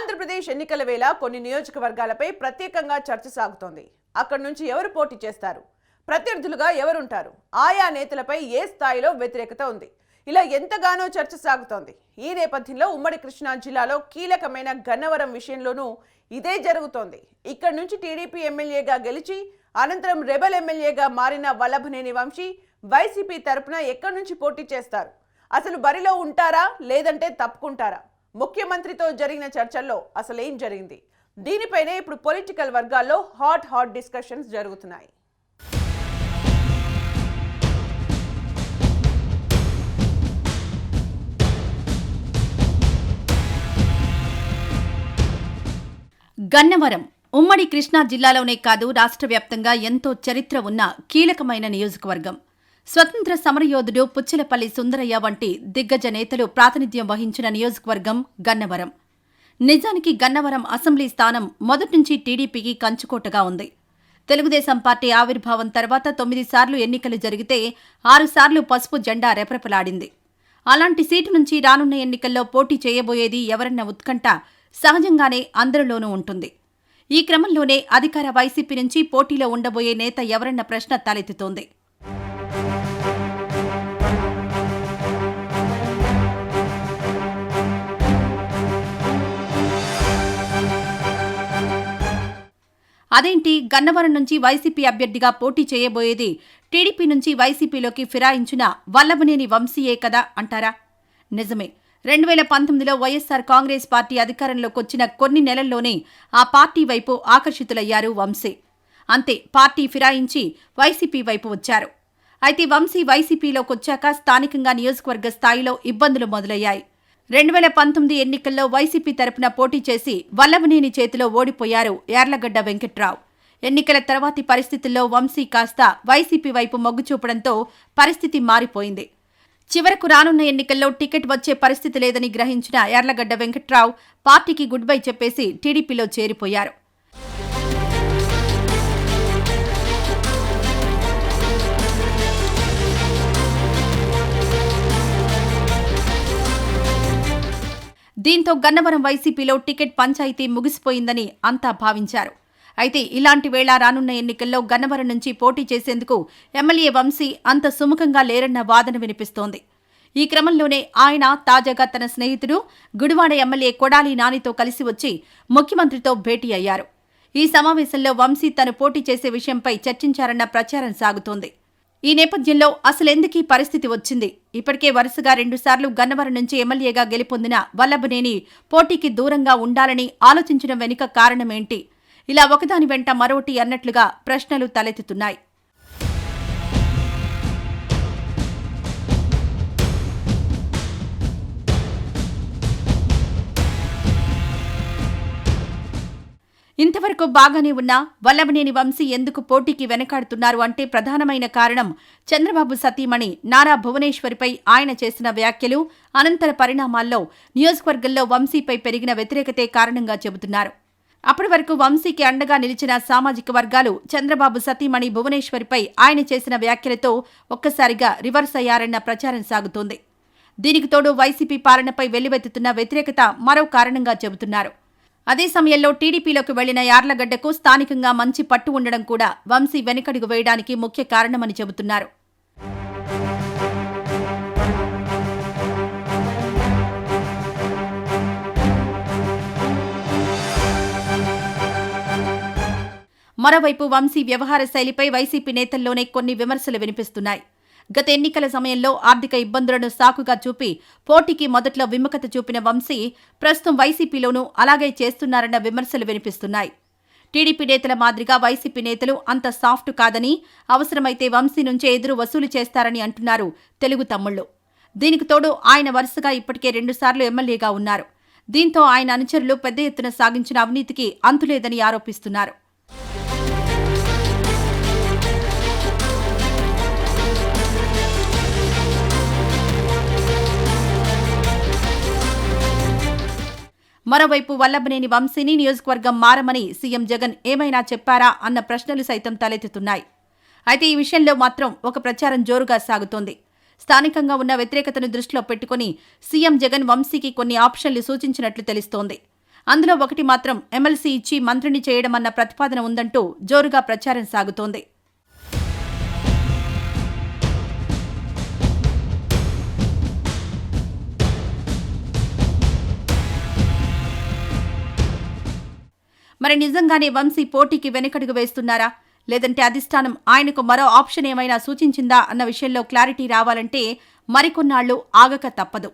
ఆంధ్రప్రదేశ్ ఎన్నికల వేళ కొన్ని నియోజకవర్గాలపై ప్రత్యేకంగా చర్చ సాగుతోంది. అక్కడి నుంచి ఎవరు పోటీ చేస్తారు? ప్రత్యర్థులుగా ఎవరుంటారు? ఆయా నేతలపై ఏ స్థాయిలో వ్యతిరేకత ఉంది? ఇలా ఎంతగానో చర్చ సాగుతోంది. ఈ నేపథ్యంలో ఉమ్మడి కృష్ణా జిల్లాలో కీలకమైన గన్నవరం విషయంలోనూ ఇదే జరుగుతోంది. ఇక్కడి నుంచి టీడీపీ ఎమ్మెల్యేగా గెలిచి అనంతరం రెబల్ ఎమ్మెల్యేగా మారిన వల్లభనేని వంశీ వైసీపీ తరపున ఎక్కడి నుంచి పోటీ చేస్తారు? అసలు బరిలో ఉంటారా? లేదంటే తప్పుకుంటారా? ముఖ్యమంత్రితో జరిగిన చర్చల్లో అసలేం జరిగింది? దీనిపైనే ఇప్పుడు పొలిటికల్ వర్గాల్లో హాట్ హాట్ డిస్కషన్స్ జరుగుతున్నాయి. గన్నవరం ఉమ్మడి కృష్ణా జిల్లాలోనే కాదు రాష్ట్ర వ్యాప్తంగా ఎంతో చరిత్ర ఉన్న కీలకమైన నియోజకవర్గం. స్వతంత్ర సమరయోధుడు పుచ్చలపల్లి సుందరయ్య వంటి దిగ్గజ నేతలు ప్రాతినిధ్యం వహించిన నియోజకవర్గం గన్నవరం. నిజానికి గన్నవరం అసెంబ్లీ స్థానం మొదట్నుంచి టీడీపీకి కంచుకోటగా ఉంది. తెలుగుదేశం పార్టీ ఆవిర్భావం తర్వాత తొమ్మిది సార్లు ఎన్నికలు జరిగితే ఆరుసార్లు పసుపు జెండా రెపరెపలాడింది. అలాంటి సీటు నుంచి రానున్న ఎన్నికల్లో పోటీ చేయబోయేది ఎవరన్న ఉత్కంఠ సహజంగానే అందరిలోనూ ఉంటుంది. ఈ క్రమంలోనే అధికార వైసీపీ నుంచి పోటీలో ఉండబోయే నేత ఎవరన్న ప్రశ్న తలెత్తుతోంది. అదేంటి గన్నవరం నుంచి వైసీపీ అభ్యర్థిగా పోటీ చేయబోయేది టీడీపీ నుంచి వైసీపీలోకి ఫిరాయించిన వల్లభనేని వంశీయే కదా అంటారా? నిజమే. రెండు వేల పంతొమ్మిదిలో వైఎస్సార్ కాంగ్రెస్ పార్టీ అధికారంలోకి వచ్చిన కొన్ని నెలల్లోనే ఆ పార్టీ వైపు ఆకర్షితులయ్యారు వంశీ. అంతే పార్టీ ఫిరాయించి వైసీపీ వైపు వచ్చారు. అయితే వంశీ వైసీపీలోకి వచ్చాక స్థానికంగా నియోజకవర్గ స్థాయిలో ఇబ్బందులు మొదలయ్యాయి. రెండు వేల పంతొమ్మిది ఎన్నికల్లో వైసీపీ తరపున పోటీ చేసి వల్లభనేని చేతిలో ఓడిపోయారు యార్లగడ్డ వెంకట్రావు. ఎన్నికల తర్వాతి పరిస్థితుల్లో వంశీ కాస్త వైసీపీ వైపు మొగ్గు చూపడంతో పరిస్థితి మారిపోయింది. చివరకు రానున్న ఎన్నికల్లో టికెట్ వచ్చే పరిస్థితి లేదని గ్రహించిన యార్లగడ్డ వెంకట్రావు పార్టీకి గుడ్ బై చెప్పేసి టీడీపీలో చేరిపోయారు. దీంతో గన్నవరం వైసీపీలో టికెట్ పంచాయతీ ముగిసిపోయిందని అంతా భావించారు. అయితే ఇలాంటి వేళ రానున్న ఎన్నికల్లో గన్నవరం నుంచి పోటీ చేసేందుకు ఎమ్మెల్యే వంశీ అంత సుముఖంగా లేరన్న వాదన వినిపిస్తోంది. ఈ క్రమంలోనే ఆయన తాజాగా తన స్నేహితుడు గుడివాడ ఎమ్మెల్యే కొడాలి నానితో కలిసి వచ్చి ముఖ్యమంత్రితో భేటీ అయ్యారు. ఈ సమావేశంలో వంశీ తను పోటీ చేసే విషయంపై చర్చించారన్న ప్రచారం సాగుతోంది. ఈ నేపథ్యంలో అసలెందుకీ పరిస్థితి వచ్చింది? ఇప్పటికే వరుసగా రెండుసార్లు గన్నవరం నుంచి ఎమ్మెల్యేగా గెలుపొందిన వల్లభనేని పోటీకి దూరంగా ఉండాలని ఆలోచించడం వెనుక కారణమేంటి ఇలా ఒకదాని వెంట మరొకటి అన్నట్లుగా ప్రశ్నలు తలెత్తుతున్నాయి. ఇంతవరకు బాగానే ఉన్న వల్లభనేని వంశీ ఎందుకు పోటీకి వెనకాడుతున్నారు అంటే ప్రధానమైన కారణం చంద్రబాబు సతీమణి. నారా భువనేశ్వరిపై ఆయన చేసిన వ్యాఖ్యలు అనంతర పరిణామాల్లో నియోజకవర్గంలో వంశీపై పెరిగిన వ్యతిరేకతే కారణంగా చెబుతున్నారు. అప్పటి వరకు వంశీకి అండగా నిలిచిన సామాజిక వర్గాలు చంద్రబాబు సతీమణి భువనేశ్వరిపై ఆయన చేసిన వ్యాఖ్యలతో ఒక్కసారిగా రివర్స్ అయ్యారన్న ప్రచారం సాగుతోంది. దీనికి తోడు వైసీపీ పాలనపై వెల్లువెత్తుతున్న వ్యతిరేకత మరో కారణంగా చెబుతున్నారు. అదే సమయంలో టీడీపీలోకి వెళ్ళిన యార్లగడ్డకు స్థానికంగా మంచి పట్టు ఉండడం కూడా వంశీ వెనుకడుగు వేయడానికి ముఖ్య కారణమని చెబుతున్నారు. మరోవైపు వంశీ వ్యవహార శైలిపై వైసీపీ నేతల్లోనే కొన్ని విమర్శలు వినిపిస్తున్నాయి. గత ఎన్నికల సమయంలో ఆర్థిక ఇబ్బందులను సాకుగా చూపి పోటీకి మొదట్లో విముఖత చూపిన వంశీ ప్రస్తుతం వైసీపీలోనూ అలాగే చేస్తున్నారన్న విమర్శలు వినిపిస్తున్నాయి. టీడీపీ నేతల మాదిరిగా వైసీపీ నేతలు అంత సాఫ్ట్ కాదని అవసరమైతే వంశీ నుంచే ఎదురు వసూలు చేస్తారని అంటున్నారు తెలుగు తమ్ముళ్ళు దీనికి తోడు ఆయన వరుసగా ఇప్పటికే రెండుసార్లు ఎమ్మెల్యేగా ఉన్నారు. దీంతో ఆయన అనుచరులు పెద్ద ఎత్తున సాగించిన అవినీతికి అంతులేదని ఆరోపిస్తున్నారు. మరోవైపు వల్లభనేని వంశీని నియోజకవర్గం మారమని సీఎం జగన్ ఏమైనా చెప్పారా అన్న ప్రశ్నలు సైతం తలెత్తుతున్నాయి. అయితే ఈ విషయంలో మాత్రం ఒక ప్రచారం జోరుగా సాగుతోంది. స్థానికంగా ఉన్న వ్యతిరేకతను దృష్టిలో పెట్టుకుని సీఎం జగన్ వంశీకి కొన్ని ఆప్షన్లు సూచించినట్లు తెలుస్తోంది. అందులో ఒకటి మాత్రం ఎమ్మెల్సీ ఇచ్చి మంత్రిని చేయడమన్న ప్రతిపాదన ఉందంటూ జోరుగా ప్రచారం సాగుతోంది. మరి నిజంగానే వంశీ పోటీకి వెనకడుగు వేస్తున్నారా? లేదంటే అధిష్టానం ఆయనకు మరో ఆప్షన్ ఏమైనా సూచించిందా? అన్న విషయంలో క్లారిటీ రావాలంటే మరికొన్నాళ్ళు ఆగక తప్పదు.